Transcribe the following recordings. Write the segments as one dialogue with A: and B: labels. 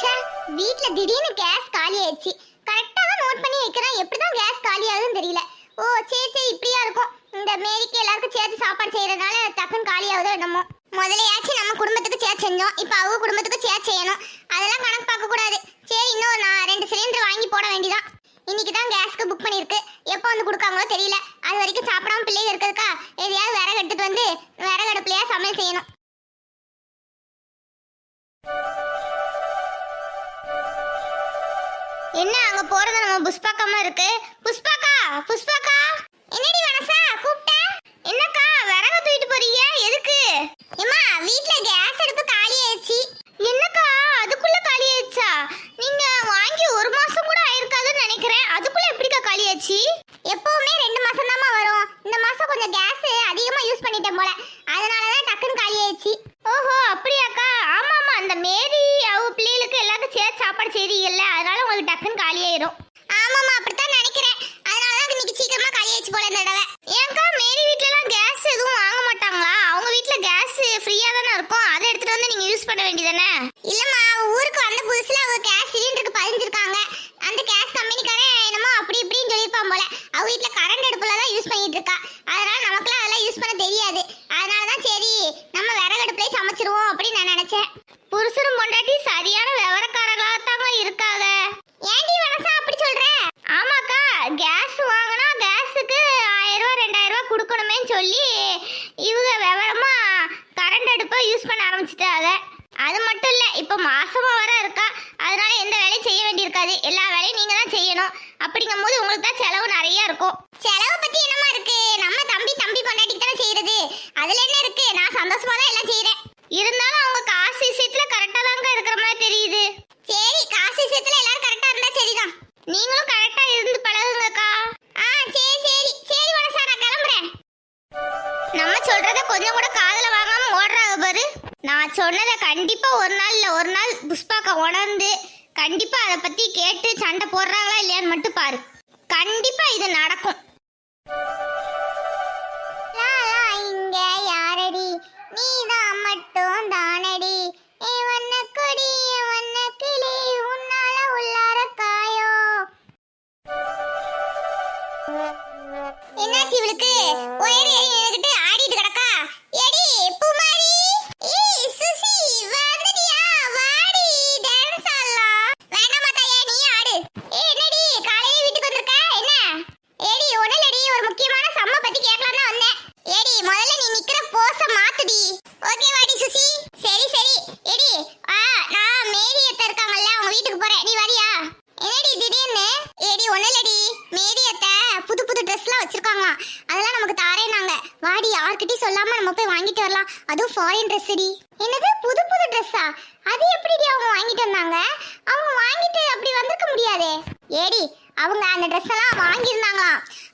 A: ச்சே வீட்ல திடீர்னு கேஸ் காலி ஆயிடுச்சு கரெக்டா நோட் பண்ணி வைக்கிறேன். எப்படிதான் கேஸ் காலி ஆகுதுன்னு தெரியல. ஓ சரி சரி இப்படியா இருக்கும். இந்த மேரிக்கு எல்லாருக்கும் சேர்த்து சாப்பாடு செய்யறதுனால டக்குன்னு காலி ஆகுதோ என்னமோ. முதலையாச்சும் நம்ம குடும்பத்துக்கு சேர் செஞ்சோம். இப்போ அவங்க குடும்பத்துக்கு சேர் செய்யணும். அதெல்லாம் கணக்கு பார்க்க கூடாது. சரி இன்னும் நான் ரெண்டு சிலிண்டர் வாங்கி போட வேண்டியதான் இன்னைக்கு தான் கேஸ்க்கு புக் பண்ணியிருக்கு எப்போ வந்து கொடுக்காங்களோ தெரியல. அது வரைக்கும் சாப்பிடாம பிள்ளைங்க இருக்கிறதுக்கா? எதையாவது விறகு எடுத்துட்டு வந்து விறகு அடுப்புலையா சமையல் செய்யணும். என்ன அங்க போறது நம்ம புஷ்பாக்கமா இருக்கு? புஷ்பாக்கா புஷ்பாக்கா. என்னடி வனசா கூப்பிட்ட? என்னக்கா விறகு தூக்கிட்டு போறீங்க? எதுக்கு? ஏமா வீட்ல கேஸ் அடுப்பு காலி ஆயிடுச்சு என்னக்கா அதுக்குள்ள காலி ஆயிடுச்சா நீங்க வாங்கி ஒரு மாசம் கூட ஆயிருக்காதுன்னு நினைக்கிறேன் அதுக்குள்ள எப்படிக்கா காலி ஆச்சு எப்பவுமே ரெண்டு மாசம் தாமா வரும் இந்த மாசம் கொஞ்சம் கேஸ் அதிகமா யூஸ் பண்ணிட்டேன் போல அதனால தான் டக்குன்னு காலி ஆயிடுச்சு ஓஹோ அப்படியாக்கா ஆமா ஆமா அந்த மேரி அவ பிள்ளைகளுக்கு எல்லாருக்கும் சேர்த்து சாப்பாடு செய்றீங்கல்ல அதனால உங்களுக்கு ஆயிரும் ஆமாமா அப்படித்தான் நினைக்கிறேன். அதனால தான் இன்னைக்கு சீக்கிரமா காலி ஆயிடுச்சு போல இந்த தடவை. ஏன்க்கா மேரி வீட்ல எல்லாம் கேஸ் எதுவும் வாங்க மாட்டாங்களா? அவங்க வீட்ல கேஸ் ஃப்ரீயா தானே இருக்கும்? அதை எடுத்துட்டு வந்து நீங்க யூஸ் பண்ண வேண்டியதானே? இல்லம்மா ஊருக்கு வந்த புதுசுல அவங்க கேஸ் சிலிண்டருக்கு பதிஞ்சிருக்காங்க. அந்த கேஸ் கம்பெனிக்காரன் என்னமோ அப்படி இப்படின்னு சொல்லியிருப்பான் போல. அவ வீட்ல கரண்ட் அடுப்புல தான் யூஸ் பண்ணிட்டு இருக்கா. அதனால நமக்குலாம் அதெல்லாம் யூஸ் பண்ண தெரியாது. அதனால தான் சரி நம்ம விறகு அடுப்புலயே சமைச்சிருவோம் அப்படின்னு நான் நினைச்சேன். புருஷரும் பொண்டாட்டி சரியான விவரக்காரங்களா தாங்க இருக்காங்க ஏன்டி மனசா அப்படி சொல்ற ஆமாக்கா கேஸ் வாங்கினா கேஸுக்கு ஆயிரம் ரூபாய் ரெண்டாயிரம் ரூபாய் கொடுக்கணுமேன்னு சொல்லி இவங்க விவரமா கரண்ட் அடுப்பை யூஸ் பண்ண ஆரம்பிச்சிட்டாங்க அது மட்டும் இல்ல இப்போ மாசமாக வர இருக்கா. அதனால எந்த வேலையும் செய்ய வேண்டியிருக்காது. எல்லா வேலையும் நீங்க தான் செய்யணும். அப்படிங்கும்போது உங்களுக்கு தான் செலவு நிறைய இருக்கும். செலவு பத்தி என்னமா இருக்கு? நம்ம தம்பி தம்பி பொண்டாட்டிக்கு தானே செய்யறது. அதுல என்ன இருக்கு? நான் சந்தோஷமா தான் எல்லாம் செய்யறேன் இருந்தாலும் அவங்க காசு கண்டிப்பா ஒரு நாள் இல்ல ஒரு நாள் புஷ்பாக்கா உணர்ந்து கண்டிப்பா அதை பத்தி கேட்டு சண்டை போடுறாங்களா இல்லையான்னு மட்டும் பாரு. கண்டிப்பா இது நடக்கும். இங்க யாரடி? நீதான் மட்டும் தானடி. ஃபாரின் ட்ரெஸ் டி? என்னது புது புது ட்ரெஸ்ஸா அது எப்படிடி அவங்க வாங்கிட்டு வந்தாங்க? அவங்க வாங்கிட்டு அப்படி வந்திருக்க முடியாதே. ஏடி அவங்க அந்த ட்ரெஸ் எல்லாம் வாங்கியிருந்தாங்க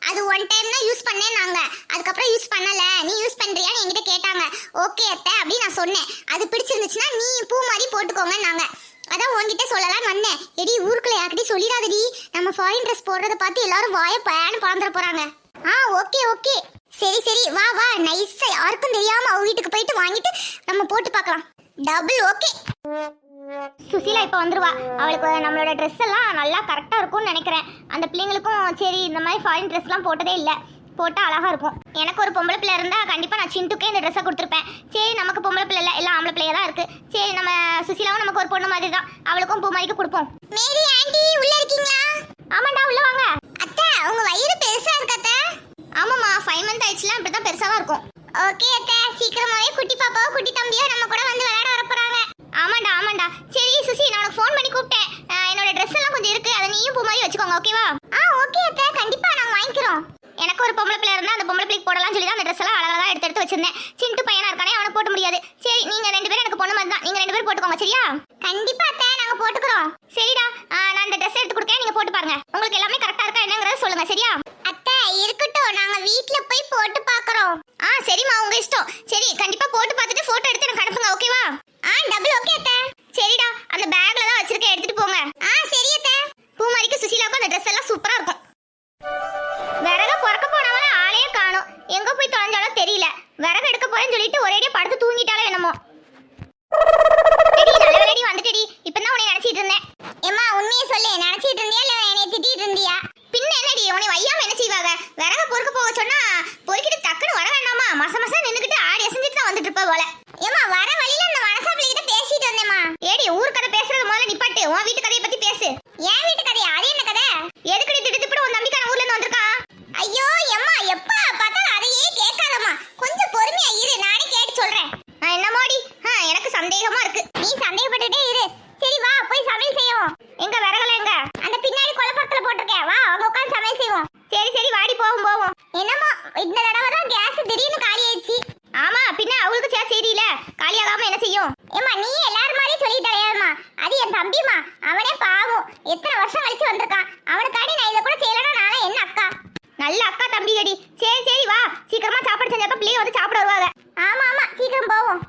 A: அது ஒன் டைம் தான் யூஸ் பண்ணேன்னாங்க. அதுக்கப்புறம் யூஸ் பண்ணல. நீ யூஸ் பண்றியான்னு என்கிட்ட கேட்டாங்க. ஓகே அத்தை அப்படின்னு நான் சொன்னேன். அது பிடிச்சிருந்துச்சுன்னா நீ பூ மாதிரி போட்டுக்கோங்கன்னாங்க. அதான் உன்கிட்ட சொல்லலாம்னு வந்தேன். எடி ஊருக்குள்ள யார்கிட்டயும் சொல்லிடாதடி. நம்ம ஃபாரின் ட்ரெஸ் போடுறத பார்த்து எல்லாரும் வாய பயன்னு பறந்துட போறாங்க. ஆ ஓகே ஓகே சரி சரி வா வா. நைஸா யாருக்கும் தெரியாம அவ வீட்டுக்கு போயிட்டு வாங்கிட்டு நம்ம போட்டு பார்க்கலாம். டபுள் ஓகே சுசீலா இப்போ வந்துருவா. அவளுக்கு நம்மளோட ட்ரெஸ் எல்லாம் நல்லா கரெக்டாக இருக்கும்னு நினைக்கிறேன். அந்த பிள்ளைங்களுக்கும் சரி இந்த மாதிரி ஃபாரின் ட்ரெஸ்லாம் போட்டதே இல்லை. போட்டால் அழகா இருக்கும். எனக்கு ஒரு பொம்பளை பிள்ளை இருந்தா கண்டிப்பா நான் சிண்டுக்கே இந்த ட்ரெஸ்ஸை கொடுத்துருப்பேன். சரி நமக்கு பொம்பளை பிள்ளை இல்லை எல்லாம் ஆம்பளை பிள்ளையா தான் இருக்கு. சரி நம்ம சுசீலாவும் நமக்கு ஒரு பொண்ணு மாதிரி தான். அவளுக்கும் பூ மாதிரிக்கு கொடுப்போம். மேரி ஆண்டி உள்ள இருக்கீங்களா? ஆமாண்டா உள்ள வாங்க. அத்தை உங்க வயிறு பெருசா இருக்கு அத்தை. ஆமாம்மா ஃபைவ் மந்த் ஆயிடுச்சுலாம் இப்படி தான் பெருசாக இருக்கும். ஓகே அத்தை சீக்கிரமாவே குட்டி பாப்பாவோ குட்டி தம்பியோ நம்ம கூட வந்து விளையாட வர போறாங்க ஆமாண்டா ஆமாண்டா. சரி சுசி நான் உனக்கு ஃபோன் பண்ணி கூப்பிட்டேன். அஹ், என்னோட ட்ரெஸ் எல்லாம் கொஞ்சம் இருக்கு அதை நீயும் பூ மாதிரி வச்சுக்கோங்க ஓகேவா ஆ ஓகே அத்தை கண்டிப்பா நாங்க வாங்கிக்கிறோம். எனக்கு ஒரு பொம்பளை பிள்ளை இருந்தா அந்த பொம்பளை பிள்ளைக்கு போடலாம் சொல்லி தான் அந்த ட்ரெஸ் எல்லாம் அழகா எடுத்து எடுத்து வச்சிருந்தேன். சிண்டு பையனா இருக்கானே அவனை போட முடியாது. சரி நீங்க ரெண்டு பேரும் எனக்கு பொண்ணு மாதிரி தான். நீங்க ரெண்டு பேரும் போட்டுக்கோங்க சரியா? கண்டிப்பா அத்தை நாங்க போட்டுக்கிறோம். சரிடா. நான் அந்த ட்ரெஸ் எடுத்து கொடுக்கேன் நீங்க போட்டு பாருங்க. உங்களுக்கு எல்லாமே கரெக்டா இருக்கா என்னங்கறத சொல்லுங்க சரியா? வீட்ல போய் போட்டு பார்க்கறோம் ஆ சரிம்மா உங்க இஷ்டம். சரி கண்டிப்பா போட்டு பார்த்துட்டு போட்டோ எடுத்து எனக்கு அனுப்புங்க ஓகேவா ஆ டபுள் ஓகே அத்தை சரிடா அந்த பேக்ல தான் வச்சிருக்கேன் எடுத்துட்டு போங்க ஆ சரி அத்தை பூமாரிக்கு சுசீலாவுக்கும் அந்த ட்ரெஸ் எல்லாம் சூப்பரா இருக்கும் விறக பொறக்க போனவன ஆளையே காணோம் எங்க போய் தொலைஞ்சாலோ தெரியல விறகு எடுக்க போறேன்னு சொல்லிட்டு ஒரேடியா படுத்து தூங்கிட்டாலும் என்னமோ எடி நல்ல வேலைடி வந்துட்டடி இப்பதான் உன்னை நினைச்சிட்டு இருந்தேன் உன் வீட்டு கதையை பத்தி பேசு என் வீட்டு கதையா அது என்ன கதை எதுக்குடி திடுத்துப்பிடு உன் நம்பிக்கான ஊர்ல இருந்து வந்திருக்கான் ஐயோ எம்மா எப்பா பார்த்தாலும் அதையே கேட்காதம்மா கொஞ்சம் பொறுமையா இரு நானே கேட்டு சொல்றேன் ஆ, என்னமோடி ஆ, எனக்கு சந்தேகமா இருக்கு. நீ சந்தேகப்பட்டுட்டே இரு. சரி வா போய் சமையல் செய்வோம். எங்க விறகுல எங்க? அந்த பின்னாடி குழப்பத்துல போட்டிருக்கேன். வா அவங்க உட்காந்து சமையல் செய்வோம். சரி சரி வாடி போவோம் போவோம். என்னமோ இந்த தடவை தான் கேஸ் திடீர்னு காலி ஆயிடுச்சு ஆமா பின்ன அவளுக்கு சேர் சரியில்ல காலியாகாம என்ன செய்யும்? ஏமா நீ எல்லாரும் மாதிரியும் சொல்லிட்டு அது என் தம்பிமா அவனே பாவம். எத்தனை வருஷம் கழிச்சு வந்திருக்கான். அவனுக்காடி நான் இதை கூட செய்யலன்னா நானே என்ன அக்கா? நல்ல அக்கா தம்பி அடி சரி சரி வா. சீக்கிரமா சாப்பாடு செஞ்சப்ப பிள்ளைய வந்து சாப்பிட வருவாங்க. ஆமா ஆமா சீக்கிரம் போவோம்.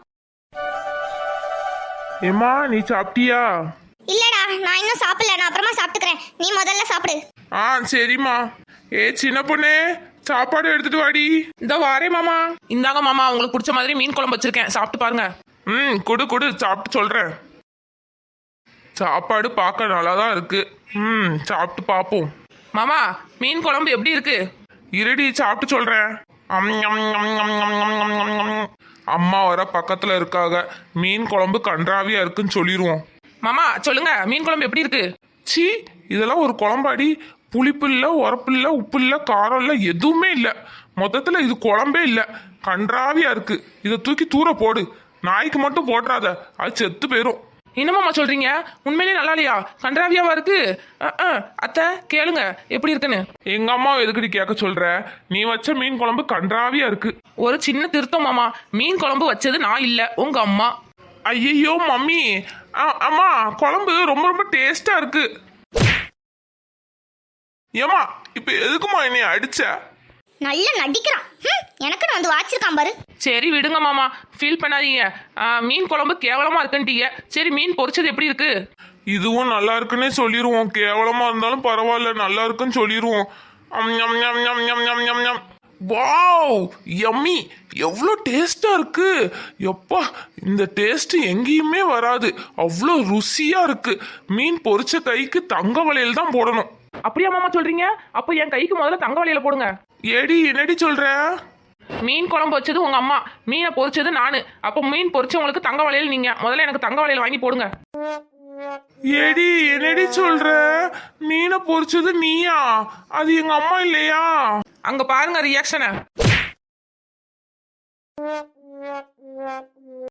B: ஏம்மா நீ சாப்பிட்டியா?
A: இல்லடா நான் இன்னும் சாப்பிடல. நான் அப்புறமா சாப்பிட்டுக்கிறேன். நீ முதல்ல சாப்பிடு.
B: ஆ சரிம்மா. ஏ சின்ன பொண்ணே சாப்பாடு எடுத்துட்டு வாடி.
C: இந்த வாரே மாமா. இந்தாங்க மாமா உங்களுக்கு பிடிச்ச மாதிரி மீன் குழம்பு வச்சிருக்கேன். சாப்பிட்டு பாருங்க.
B: ம் கொடு கொடு சாப்பிட்டு சொல்றேன். சாப்பாடு பார்க்க நல்லா தான் இருக்கு. ம் சாப்பிட்டு பார்ப்போம்
C: மாமா மீன் குழம்பு எப்படி இருக்கு?
B: இருடி சாப்பிட்டு சொல்றேன். அம்மா வர பக்கத்தில் இருக்காக. மீன் குழம்பு கன்றாவியாக இருக்குன்னு சொல்லிடுவோம்
C: மாமா சொல்லுங்க மீன் குழம்பு எப்படி இருக்கு?
B: சீ இதெல்லாம் ஒரு குழம்பாடி. புளிப்பு இல்லை உரப்பு இல்லை உப்பு இல்லை காரம் இல்லை எதுவுமே இல்லை. மொத்தத்தில் இது குழம்பே இல்லை. கன்றாவியாக இருக்குது இதை தூக்கி தூர போடு. நாய்க்கு மட்டும் போட்டுறாத. அது செத்து போயிடும்
C: என்ன மாமா சொல்றீங்க? உண்மையிலேயே நல்லா இல்லையா கன்றாவியாவா இருக்கு? அஹ், அஹ், அத்தை கேளுங்க எப்படி இருக்குன்னு.
B: எங்க அம்மா எதுக்குடி கேட்க சொல்ற? நீ வச்ச மீன் குழம்பு கன்றாவியா இருக்கு.
C: ஒரு சின்ன திருத்தம் மாமா. மீன் குழம்பு வச்சது நான் இல்ல உங்க அம்மா.
B: ஐயோ மம்மி. ஆ, அம்மா குழம்பு ரொம்ப ரொம்ப டேஸ்டா இருக்கு. ஏமா இப்ப எதுக்குமா என்னை அடிச்ச?
A: நல்லா நடிக்கிறான். எனக்குன்னு வந்து வாச்சிருக்கான் பாரு.
C: சரி விடுங்க மாமா. ஃபீல் பண்ணாதீங்க. மீன் குழம்பு கேவலமா இருக்குன்ட்டீங்க. சரி மீன் பொரிச்சது எப்படி இருக்கு?
B: இதுவும் நல்லா இருக்குன்னே சொல்லிடுவோம் கேவலமா இருந்தாலும் பரவாயில்ல நல்லா இருக்குன்னு சொல்லிடுவோம். வாவ்! யம்மி எவ்வளோ டேஸ்டா இருக்கு. எப்பா இந்த டேஸ்ட் எங்கேயுமே வராது. அவ்வளோ ருசியா இருக்கு. மீன் பொரிச்ச கைக்கு தங்க வளையல் தான் போடணும்.
C: அப்படியா மாமா சொல்றீங்க? அப்போ என் கைக்கு முதல்ல தங்க வலையில போடுங்க.
B: ஏடி என்னடி சொல்ற?
C: மீன் குழம்பு வச்சது உங்க அம்மா. மீனை பொரிச்சது நானு. அப்போ மீன் பொரிச்சவங்களுக்கு தங்க வளையல் நீங்க. முதல்ல எனக்கு தங்க வளையல் வாங்கி போடுங்க.
B: ஏடி என்னடி சொல்ற? மீனை பொரிச்சது நீயா? அது எங்க அம்மா இல்லையா?
C: அங்க பாருங்க ரியாக்ஷனை